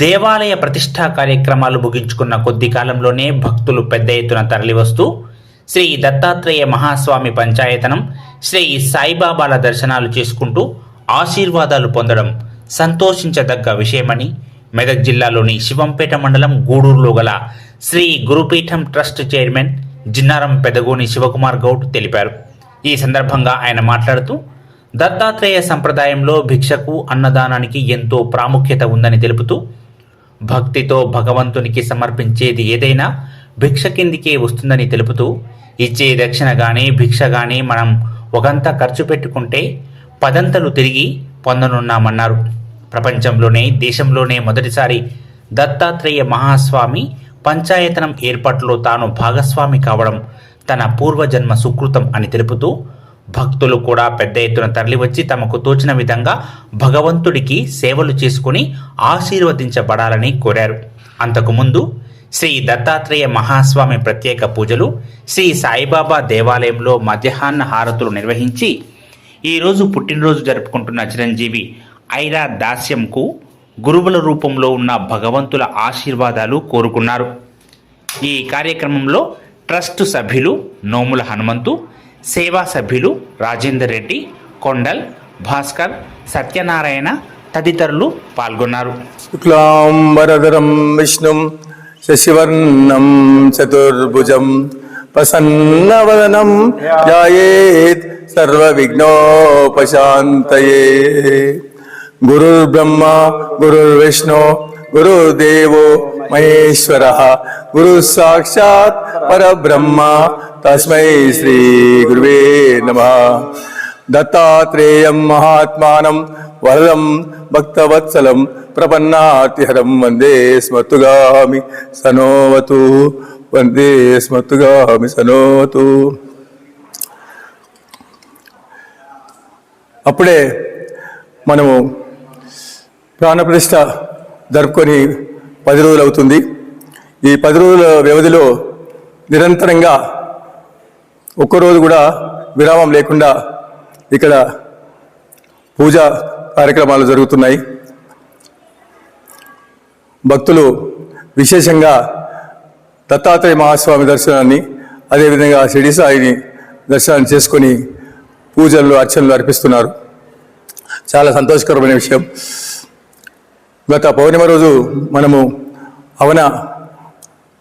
దేవాలయ ప్రతిష్టా కార్యక్రమాలు ముగించుకున్న కొద్ది కాలంలోనే భక్తులు పెద్ద ఎత్తున తరలివస్తూ శ్రీ దత్తాత్రేయ మహాస్వామి పంచాయతనం శ్రీ సాయిబాబాల దర్శనాలు చేసుకుంటూ ఆశీర్వాదాలు పొందడం సంతోషించదగ్గ విషయమని మెదక్ జిల్లాలోని శివంపేట మండలం గూడూరులో గల శ్రీ గురుపీఠం ట్రస్ట్ చైర్మన్ జిన్నారం పెదగోని శివకుమార్ గౌడ్ తెలిపారు. ఈ సందర్భంగా ఆయన మాట్లాడుతూ దత్తాత్రేయ సంప్రదాయంలో భిక్షకు అన్నదానానికి ఎంతో ప్రాముఖ్యత ఉందని తెలుపుతూ భక్తితో భగవంతునికి సమర్పించేది ఏదైనా భిక్ష కిందికే వస్తుందని తెలుపుతూ ఇచ్చే దక్షిణ కానీ భిక్ష గాని మనం ఒకంత ఖర్చు పెట్టుకుంటే పదంతలు తిరిగి పొందనున్నామన్నారు. ప్రపంచంలోనే దేశంలోనే మొదటిసారి దత్తాత్రేయ మహాస్వామి పంచాయతనం ఏర్పాటులో తాను భాగస్వామి కావడం తన పూర్వజన్మ సుకృతం అని తెలుపుతూ భక్తులు కూడా పెద్ద ఎత్తున తరలివచ్చి తమకు తోచిన విధంగా భగవంతుడికి సేవలు చేసుకుని ఆశీర్వదించబడాలని కోరారు. అంతకుముందు శ్రీ దత్తాత్రేయ మహాస్వామి ప్రత్యేక పూజలు శ్రీ సాయిబాబా దేవాలయంలో మధ్యాహ్న హారతులు నిర్వహించి ఈరోజు పుట్టినరోజు జరుపుకుంటున్న చిరంజీవి ఐరా దాస్యంకు గురువుల రూపంలో ఉన్న భగవంతుల ఆశీర్వాదాలు కోరుకున్నారు. ఈ కార్యక్రమంలో ట్రస్ట్ సభ్యులు నోముల హనుమంతు సేవా సభ్యులు రాజేందర్ రెడ్డి కొండల్ భాస్కర్ సత్యనారాయణ తదితరులు పాల్గొన్నారు. శుక్లాంబరధరం విష్ణుం శశివర్ణం చతుర్భుజం ప్రసన్నవదనం ధ్యాయేత్ సర్వవిఘ్నోపశాంతయే. గురుర్బ్రహ్మ గురుర్విష్ణు గురుదేవో మహేశ్వర గురు సాక్షాత్ పరబ్రహ్మ తస్మై శ్రీ గురువే నమ దత్తాత్రేయం మహాత్మానం వరదం భక్తవత్సలం ప్రపన్నాతిహరం వందే స్మతుగామి సనోవతు వందే స్మతుగామి సనోవతు అప్పుడే మనము ప్రాణప్రతిష్ఠ జరుపుకొని పది రోజులు అవుతుంది. ఈ పది రోజుల వ్యవధిలో నిరంతరంగా ఒక్కరోజు కూడా విరామం లేకుండా ఇక్కడ పూజా కార్యక్రమాలు జరుగుతున్నాయి. భక్తులు విశేషంగా దత్తాత్రేయ మహాస్వామి దర్శనాన్ని అదేవిధంగా షిడి సాయిని చేసుకొని పూజలు అర్చనలు అర్పిస్తున్నారు. చాలా సంతోషకరమైన విషయం. గత పౌర్ణిమ రోజు మనము అవన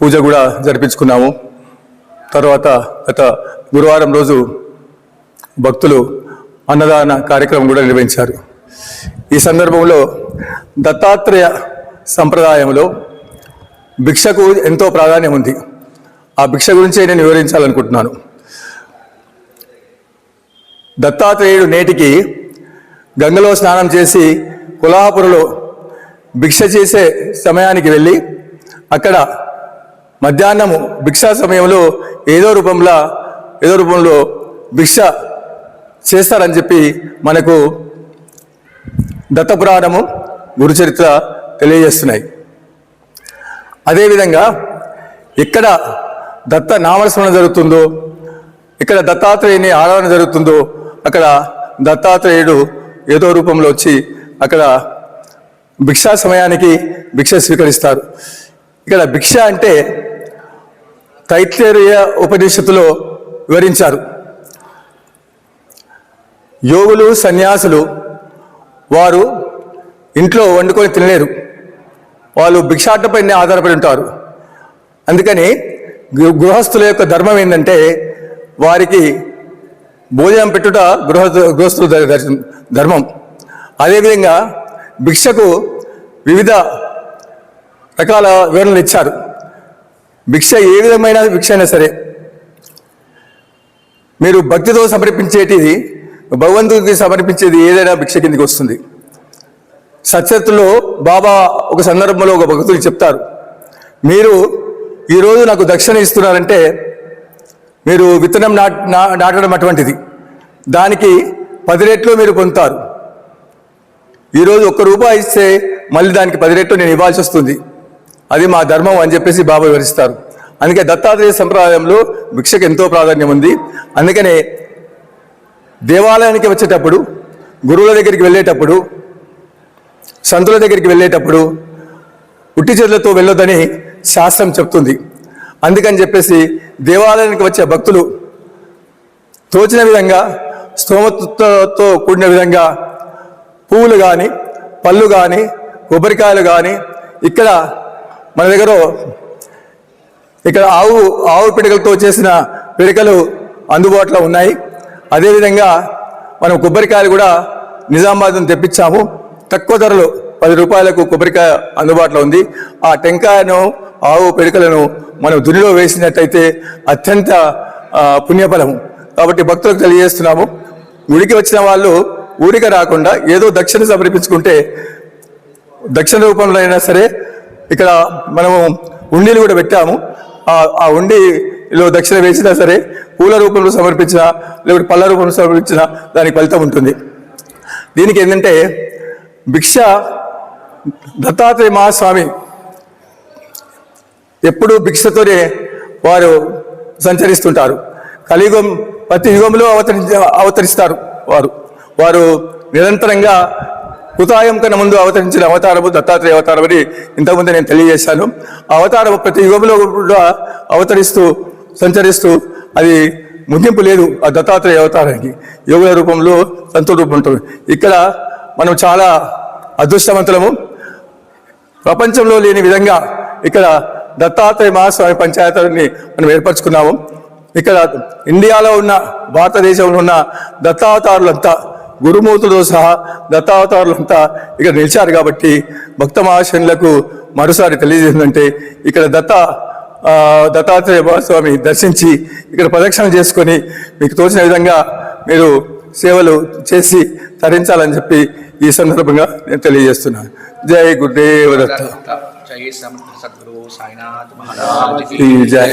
పూజ కూడా జరిపించుకున్నాము. తర్వాత గత గురువారం రోజు భక్తులు అన్నదాన కార్యక్రమం కూడా నిర్వహించారు. ఈ సందర్భంలో దత్తాత్రేయ సంప్రదాయంలో భిక్షకు ఎంతో ప్రాధాన్యం ఉంది. ఆ భిక్ష గురించే నేను వివరించాలనుకుంటున్నాను. దత్తాత్రేయుడు నేటికి గంగలో స్నానం చేసి కులాహపురలో భిక్ష చేసే సమయానికి వెళ్ళి అక్కడ మధ్యాహ్నము భిక్షా సమయంలో ఏదో రూపంలో ఏదో రూపంలో భిక్ష చేస్తారని చెప్పి మనకు దత్తపురాణము గురుచరిత్ర తెలియజేస్తున్నాయి. అదేవిధంగా ఎక్కడ దత్త నామస్మరణ జరుగుతుందో ఇక్కడ దత్తాత్రేయుని ఆరాధన జరుగుతుందో అక్కడ దత్తాత్రేయుడు ఏదో రూపంలో వచ్చి అక్కడ భిక్షా సమయానికి భిక్ష స్వీకరిస్తారు. ఇక్కడ భిక్ష అంటే తైత్రేయ ఉపనిషత్తులో వివరించారు. యోగులు సన్యాసులు వారు ఇంట్లో వండుకొని తినలేరు. వాళ్ళు భిక్షాటపైనే ఆధారపడి ఉంటారు. అందుకని గృహస్థుల యొక్క ధర్మం ఏంటంటే వారికి భోజనం పెట్టుట గృహ గృహస్థుల ధర్మం. అదేవిధంగా భిక్షకు వివిధ రకాల వివరణలు ఇచ్చారు. భిక్ష ఏ విధమైన భిక్ష అయినా సరే మీరు భక్తితో సమర్పించేటిది భగవంతుడికి సమర్పించేది ఏదైనా భిక్ష కిందికి వస్తుంది. సత్యత్తులో బాబా ఒక సందర్భంలో ఒక భక్తులు చెప్తారు మీరు ఈరోజు నాకు దక్షిణ ఇస్తున్నారంటే మీరు విత్తనం నా- నాటడం అటువంటిది. దానికి పది రెట్లు మీరు పొందుతారు ఈరోజు ఒక్క రూపాయి ఇస్తే మళ్ళీ దానికి పది రెట్లు నేను ఇవ్వాల్సి వస్తుంది. అది మా ధర్మం అని చెప్పేసి బాబా వివరిస్తారు. అందుకే దత్తాత్రేయ సంప్రదాయంలో భిక్షకు ఎంతో ప్రాధాన్యం ఉంది. అందుకనే దేవాలయానికి వచ్చేటప్పుడు గురువుల దగ్గరికి వెళ్ళేటప్పుడు సంతుల దగ్గరికి వెళ్ళేటప్పుడు ఉట్టి చేతులతో వెళ్ళొద్దని శాస్త్రం చెప్తుంది. అందుకని చెప్పేసి దేవాలయానికి వచ్చే భక్తులు తోచిన విధంగా స్తోమతతో కూడిన విధంగా పువ్వులు కానీ పళ్ళు కానీ కొబ్బరికాయలు కానీ ఇక్కడ మన దగ్గర ఇక్కడ ఆవు ఆవు పిడకలతో చేసిన పిడకలు అందుబాటులో ఉన్నాయి. అదేవిధంగా మనం కొబ్బరికాయలు కూడా నిజామాబాద్ తెప్పించాము. తక్కువ ధరలో పది రూపాయలకు కొబ్బరికాయ అందుబాటులో ఉంది. ఆ టెంకాయను ఆవు పిడకలను మనం దునిలో వేసినట్టయితే అత్యంత పుణ్యఫలము. కాబట్టి భక్తులకు తెలియజేస్తున్నాము. గుడికి వచ్చిన వాళ్ళు ఊరిక రాకుండా ఏదో దక్షిణ సమర్పించుకుంటే దక్షిణ రూపంలో అయినా సరే ఇక్కడ మనము ఉండీలు కూడా పెట్టాము. ఆ- ఉండిలో దక్షిణ వేసినా సరే పూల రూపంలో సమర్పించినా లేకపోతే పళ్ళ రూపంలో సమర్పించిన దానికి ఫలితం ఉంటుంది. దీనికి ఏంటంటే భిక్ష దత్తాత్రేయ మహాస్వామి ఎప్పుడూ భిక్షతోనే వారు సంచరిస్తుంటారు. కలియుగం ప్రతి యుగంలో అవతరించి అవతరిస్తారు వారు. వారు నిరంతరంగా కృతాయం కన్నా ముందు అవతరించిన అవతారము దత్తాత్రేయ అవతారం అని ఇంతకుముందు నేను తెలియజేశాను. ఆ ప్రతి యుగంలో కూడా అవతరిస్తూ సంచరిస్తూ అది ముగింపు లేదు ఆ దత్తాత్రేయ అవతారానికి. యోగుల రూపంలో సంతో రూపం ఉంటుంది. ఇక్కడ మనం చాలా అదృష్టవంతులము. ప్రపంచంలో లేని విధంగా ఇక్కడ దత్తాత్రేయ మహాస్వామి పంచాయతీని మనం ఏర్పరచుకున్నాము. ఇక్కడ ఇండియాలో ఉన్న భారతదేశంలో ఉన్న దత్తావతారులంతా గురుమూర్తులతో సహా దత్తావతారులంతా ఇక్కడ నిలిచారు కాబట్టి భక్త మహాశనులకు మరోసారి తెలియజేసిందంటే ఇక్కడ దత్త దత్తాత్రేయ మహాస్వామి దర్శించి ఇక్కడ ప్రదక్షిణ చేసుకొని మీకు తోచిన విధంగా మీరు సేవలు చేసి తరించాలని చెప్పి ఈ సందర్భంగా నేను తెలియజేస్తున్నాను. జై గురుదేవ దత్త. జై సద్గురు సాయినాథ్ మహారాజ్ జై.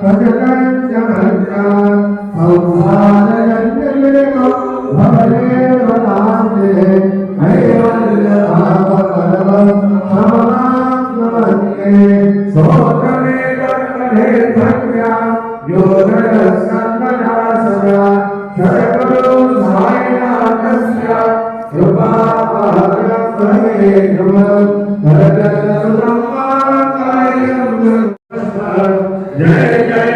ప్రజల Jai Jai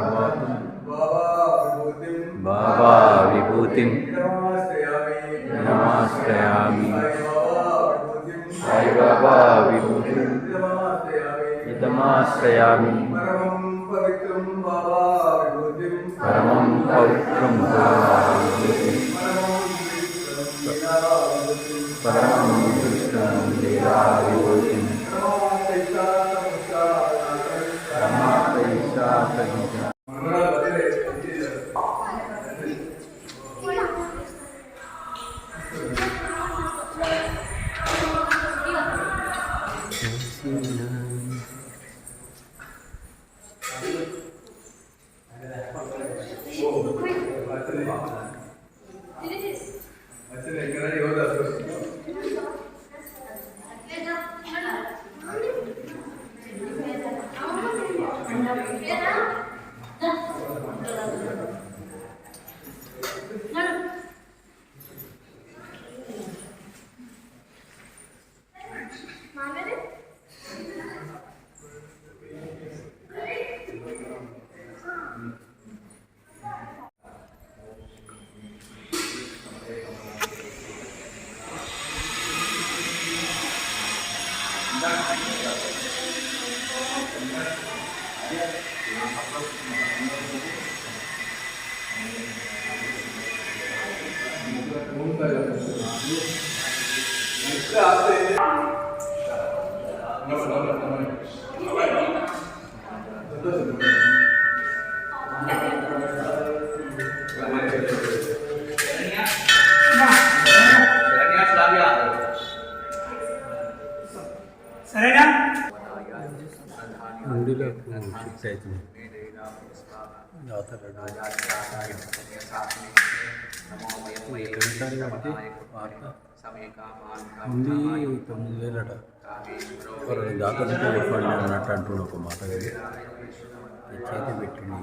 ബാബാ വിഭൂതി നമസ്തയാമി. സായി ബാബാ വിഭൂതി ഇതമാസ്തയാമി പരമം പവിത്രം ബാബാ വിഭൂതി പരമം Gracias. ఉండిలో షిఫ్ట్ అవుతుంది కాబట్టి వార్త? ఉంది తొమ్మిది వేలట దాకా చెప్పండి అన్నట్టు అంటున్నాడు ఒక మాట చేతి పెట్టింది?